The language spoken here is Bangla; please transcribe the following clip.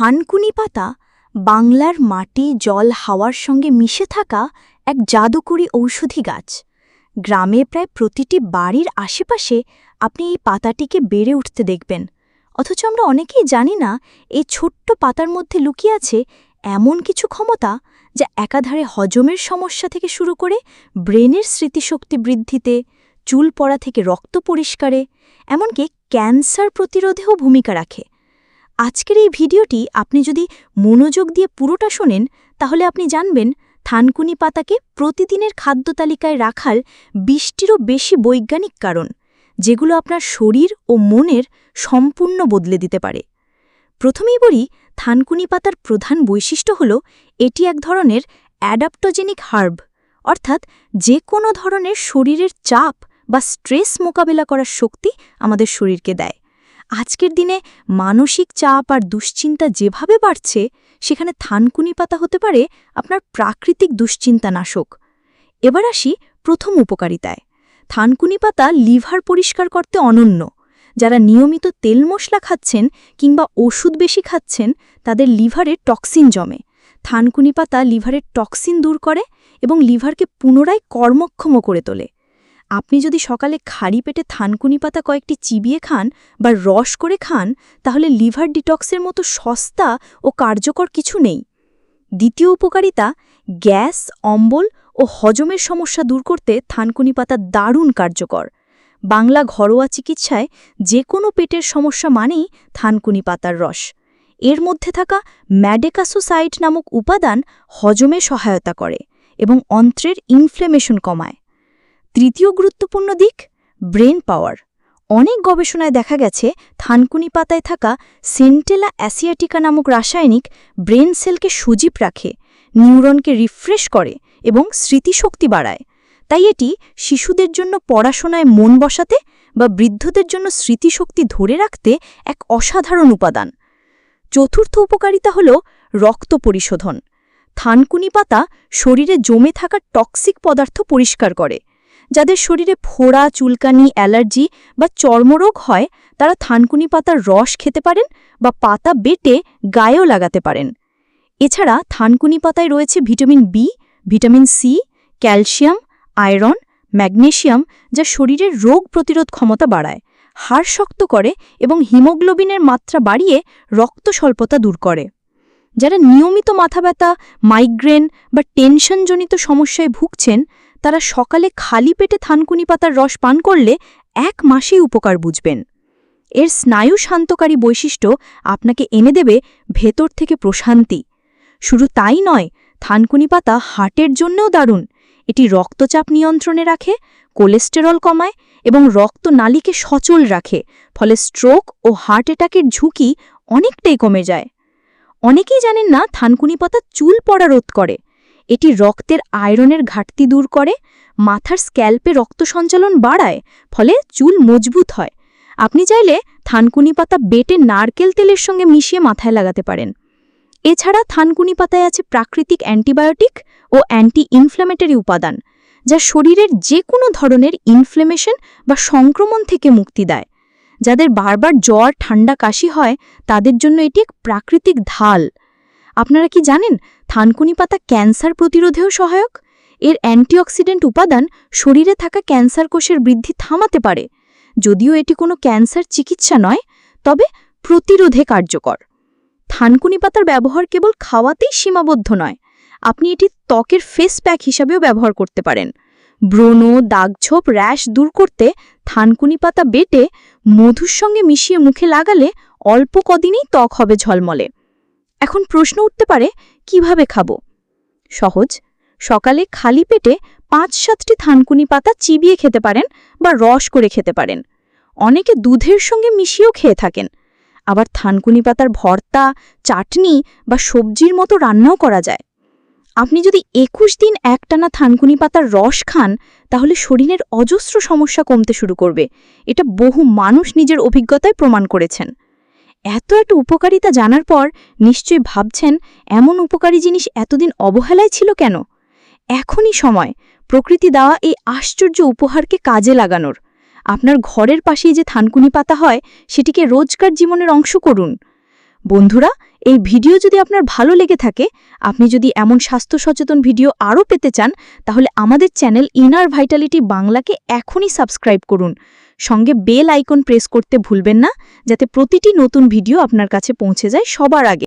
থানকুনি পাতা বাংলার মাটি, জল, হাওয়ার সঙ্গে মিশে থাকা এক জাদুকরী ঔষধি গাছ। গ্রামে প্রায় প্রতিটি বাড়ির আশেপাশে আপনি এই পাতাটিকে বেড়ে উঠতে দেখবেন। অথচ আমরা অনেকেই জানি না, এই ছোট্ট পাতার মধ্যে লুকিয়ে আছে এমন কিছু ক্ষমতা যা একাধারে হজমের সমস্যা থেকে শুরু করে ব্রেনের স্মৃতিশক্তি বৃদ্ধিতে, চুল পড়া থেকে রক্ত পরিষ্কারে, এমনকি ক্যান্সার প্রতিরোধেও ভূমিকা রাখে। আজকের এই ভিডিওটি আপনি যদি মনোযোগ দিয়ে পুরোটা শোনেন, তাহলে আপনি জানবেন থানকুনি পাতাকে প্রতিদিনের খাদ্য তালিকায় রাখার বিশটিরও বেশি বৈজ্ঞানিক কারণ, যেগুলো আপনার শরীর ও মনের সম্পূর্ণ বদলে দিতে পারে। প্রথমেই বলি, থানকুনি পাতার প্রধান বৈশিষ্ট্য হল, এটি এক ধরনের অ্যাডাপ্টোজেনিক হার্ব, অর্থাৎ যে কোনো ধরনের শরীরের চাপ বা স্ট্রেস মোকাবেলা করার শক্তি আমাদের শরীরকে দেয়। আজকের দিনে মানসিক চাপ আর দুশ্চিন্তা যেভাবে বাড়ছে, সেখানে থানকুনি পাতা হতে পারে আপনার প্রাকৃতিক দুশ্চিন্তা নাশক এবার আসি প্রথম উপকারিতায়। থানকুনি পাতা লিভার পরিষ্কার করতে অনন্য। যারা নিয়মিত তেল মশলা খাচ্ছেন কিংবা ওষুধ বেশি খাচ্ছেন, তাদের লিভারে টক্সিন জমে। থানকুনি পাতা লিভারের টক্সিন দূর করে এবং লিভারকে পুনরায় কর্মক্ষম করে তোলে। আপনি যদি সকালে খালি পেটে থানকুনি পাতা কয়েকটি চিবিয়ে খান বা রস করে খান, তাহলে লিভার ডিটক্সের মতো সস্তা ও কার্যকর কিছু নেই। দ্বিতীয় উপকারিতা, গ্যাস, অম্বল ও হজমের সমস্যা দূর করতে থানকুনি পাতা দারুণ কার্যকর। বাংলা ঘরোয়া চিকিৎসায় যে কোনো পেটের সমস্যা মানেই থানকুনি পাতার রস। এর মধ্যে থাকা ম্যাডেকাসোসাইট নামক উপাদান হজমে সহায়তা করে এবং অন্ত্রের ইনফ্লেমেশন কমায়। তৃতীয় গুরুত্বপূর্ণ দিক, ব্রেন পাওয়ার। অনেক গবেষণায় দেখা গেছে, থানকুনি পাতায় থাকা সেন্টেলা অ্যাসিয়াটিকা নামক রাসায়নিক ব্রেন সেলকে সজীব রাখে, নিউরনকে রিফ্রেশ করে এবং স্মৃতিশক্তি বাড়ায়। তাই এটি শিশুদের জন্য পড়াশোনায় মন বসাতে বা বৃদ্ধদের জন্য স্মৃতিশক্তি ধরে রাখতে এক অসাধারণ উপাদান। চতুর্থ উপকারিতা হল রক্ত পরিশোধন। থানকুনি পাতা শরীরে জমে থাকা টক্সিক পদার্থ পরিষ্কার করে যাদের শরীরে ফোড়া, চুলকানি, অ্যালার্জি বা চর্মরোগ হয়, তারা থানকুনি পাতার রস খেতে পারেন বা পাতা বেটে গায়েও লাগাতে পারেন। এছাড়া থানকুনি পাতায় রয়েছে vitamin B vitamin C calcium, iron magnesium যা শরীরের রোগ প্রতিরোধ ক্ষমতা বাড়ায়, হাড় শক্ত করে এবং হিমোগ্লোবিনের মাত্রা বাড়িয়ে রক্ত স্বল্পতা দূর করে। যারা নিয়মিত মাথা ব্যথা মাইগ্রেন বা টেনশনজনিত সমস্যায় ভুগছেন তারা সকালে খালি পেটে থানকুনি পাতার রস পান করলে এক মাসেই উপকার বুঝবেন। এর স্নায়ু শান্তকারী বৈশিষ্ট্য আপনাকে এনে দেবে ভেতর থেকে প্রশান্তি। শুধু তাই নয়, থানকুনি পাতা হার্টের জন্যও দারুণ। এটি রক্তচাপ নিয়ন্ত্রণে রাখে, কোলেস্টেরল কমায় এবং রক্তনালীকে সচল রাখে, ফলে স্ট্রোক ও হার্ট অ্যাটাকের ঝুঁকি অনেকটাই কমে যায়। অনেকেই জানেন না থানকুনি পাতা চুল পড়া রোধ করে। এটি রক্তের আয়রনের ঘাটতি দূর করে, মাথার স্ক্যাল্পে রক্ত সঞ্চালন বাড়ায়, ফলে চুল মজবুত হয়। আপনি চাইলে থানকুনি পাতা বেটে নারকেল তেলের সঙ্গে মিশিয়ে মাথায় লাগাতে পারেন। এছাড়া থানকুনি পাতায় আছে প্রাকৃতিক অ্যান্টিবায়োটিক ও অ্যান্টি ইনফ্ল্যামেটরি উপাদান, যা শরীরের যে কোনো ধরনের ইনফ্লেমেশন বা সংক্রমণ থেকে মুক্তি দেয়। যাদের বারবার জ্বর, ঠান্ডা, কাশি হয়, তাদের জন্য এটি এক প্রাকৃতিক ঢাল। আপনারা কি জানেন থানকুনি পাতা ক্যান্সার প্রতিরোধেও সহায়ক? এর অ্যান্টিঅক্সিডেন্ট উপাদান শরীরে থাকা ক্যান্সার কোষের বৃদ্ধি থামাতে পারে। যদিও এটি কোনো ক্যান্সার চিকিৎসা নয়, তবে প্রতিরোধে কার্যকর। থানকুনি পাতার ব্যবহার কেবল খাওয়াতেই সীমাবদ্ধ নয়, আপনি এটি ত্বকের ফেস প্যাক হিসাবেও ব্যবহার করতে পারেন। ব্রণ দাগছোপ র্যাশ দূর করতে থানকুনি পাতা বেটে মধুর সঙ্গে মিশিয়ে মুখে লাগালে অল্প কদিনেই ত্বক হবে ঝলমলে। এখন প্রশ্ন উঠতে পারে, কীভাবে খাব? সহজ। সকালে খালি পেটে পাঁচ সাতটি থানকুনি পাতা চিবিয়ে খেতে পারেন বা রস করে খেতে পারেন। অনেকে দুধের সঙ্গে মিশিয়েও খেয়ে থাকেন। আবার থানকুনি পাতার ভর্তা, চাটনি বা সবজির মতো রান্নাও করা যায়। আপনি যদি একুশ দিন একটানা থানকুনি পাতার রস খান, তাহলে শরীরের অজস্র সমস্যা কমতে শুরু করবে। এটা বহু মানুষ নিজের অভিজ্ঞতায় প্রমাণ করেছেন। এত এত উপকারিতা জানার পর নিশ্চয় ভাবছেন, এমন উপকারী জিনিস এতদিন অবহেলায় ছিল কেন? এখনই সময়, প্রকৃতি দেওয়া এই আশ্চর্য উপহারকে কাজে লাগানোর। আপনার ঘরের পাশেই যে থানকুনি পাতা হয়, সেটিকে রোজকার জীবনের অংশ করুন। বন্ধুরা, এই ভিডিও যদি আপনার ভালো লেগে থাকে, আপনি যদি এমন স্বাস্থ্য সচেতন ভিডিও আরও পেতে চান, তাহলে আমাদের চ্যানেল ইনার ভাইটালিটি বাংলাকে এখনই সাবস্ক্রাইব করুন। সঙ্গে বেল আইকন প্রেস করতে ভুলবেন না, যাতে প্রতিটি নতুন ভিডিও আপনার কাছে পৌঁছে যায় সবার আগে।